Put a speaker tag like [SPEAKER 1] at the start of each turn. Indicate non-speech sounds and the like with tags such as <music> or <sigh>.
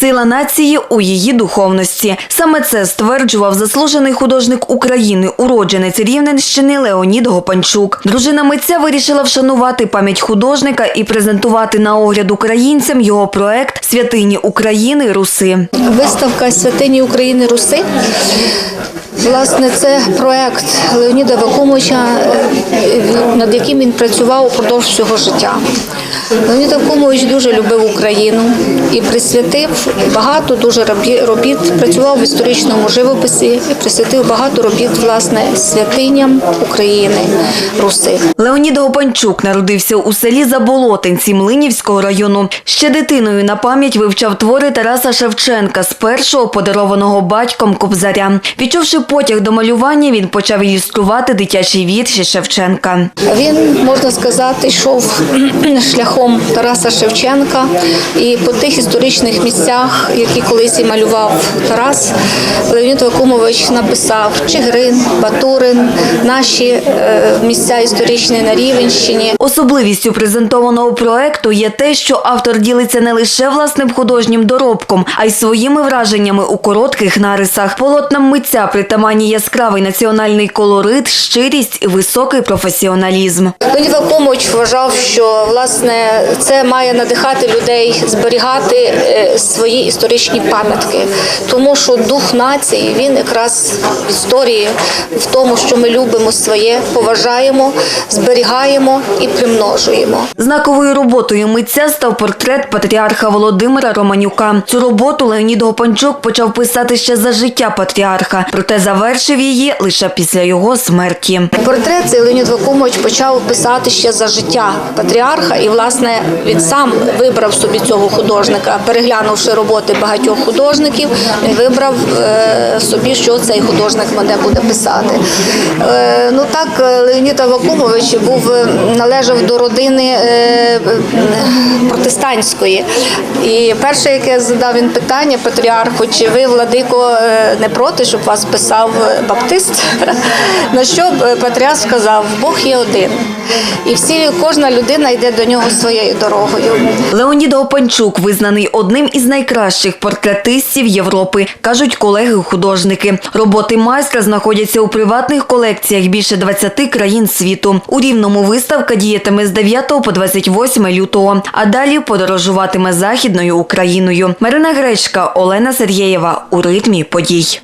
[SPEAKER 1] Сила нації у її духовності. Саме це стверджував заслужений художник України, уродженець Рівненщини Леонід Гопанчук. Дружина митця вирішила вшанувати пам'ять художника і презентувати на огляд українцям його проект Святині України Руси.
[SPEAKER 2] Виставка святині України Руси. Власне, це проект Леоніда Вакумовича, е, над яким він працював упродовж всього життя. Леонід Вакумович дуже любив Україну і присвятив багато дуже робі- робіт. Працював в історичному живописі і присвятив багато робіт власне святиням України Руси.
[SPEAKER 1] Леонід Гопанчук народився у селі Заболотинці Млинівського району. Ще дитиною на пам'ять вивчав твори Тараса Шевченка з першого подарованого батьком Кобзаря. Відчувши потяг до малювання, він почав ілюструвати дитячі вірші Шевченка.
[SPEAKER 2] Він, можна сказати, йшов <clears throat> шляхом Тараса Шевченка і по тих історичних місцях, які колись і малював Тарас, Леонід Вакумович написав Чигирин, Батурин, наші е, місця історичні на Рівенщині.
[SPEAKER 1] Особливістю презентованого проекту є те, що автор ділиться не лише власним художнім доробком, а й своїми враженнями у коротких нарисах. Полотнам митця притаманні яскравий національний колорит, щирість і високий професіоналізм.
[SPEAKER 2] Леонід Вакумович вважав, що власне це має надихати людей зберігати е, свої історичні пам'ятки, тому що дух нації він якраз в історії в тому, що ми любимо своє, поважаємо, зберігаємо і примножуємо.
[SPEAKER 1] Знаковою роботою митця став портрет патріарха Володимира Романюка. Цю роботу Леонід Гопанчук почав писати ще за життя патріарха, проте завершив її лише після його смерті.
[SPEAKER 2] Портрет цей Леонід Вакумович почав писати ще за життя патріарха, і власне він сам вибрав собі цього художника, переглянувши роботи багатьох художників, він вибрав е, собі, що цей художник мене буде писати. Е, ну так, е, Леонід Вакумович був належав до родини протестантської. І перше, яке задав він питання патріарху, чи ви, владико, не проти, щоб вас писав е, баптист? На що патріарх сказав, Бог є один. І всі, кожна людина йде до нього своєю дорогою.
[SPEAKER 1] Леонід Гопанчук визнаний одним із найкращих портретистів Європи, кажуть колеги-художники. Роботи майстра знаходяться у приватних колекціях більше 20 країн світу. У Рівному виставка діятиме з 9 по 28 лютого, а далі подорожуватиме західною Україною. Марина Гречка, Олена Сергєєва у ритмі подій.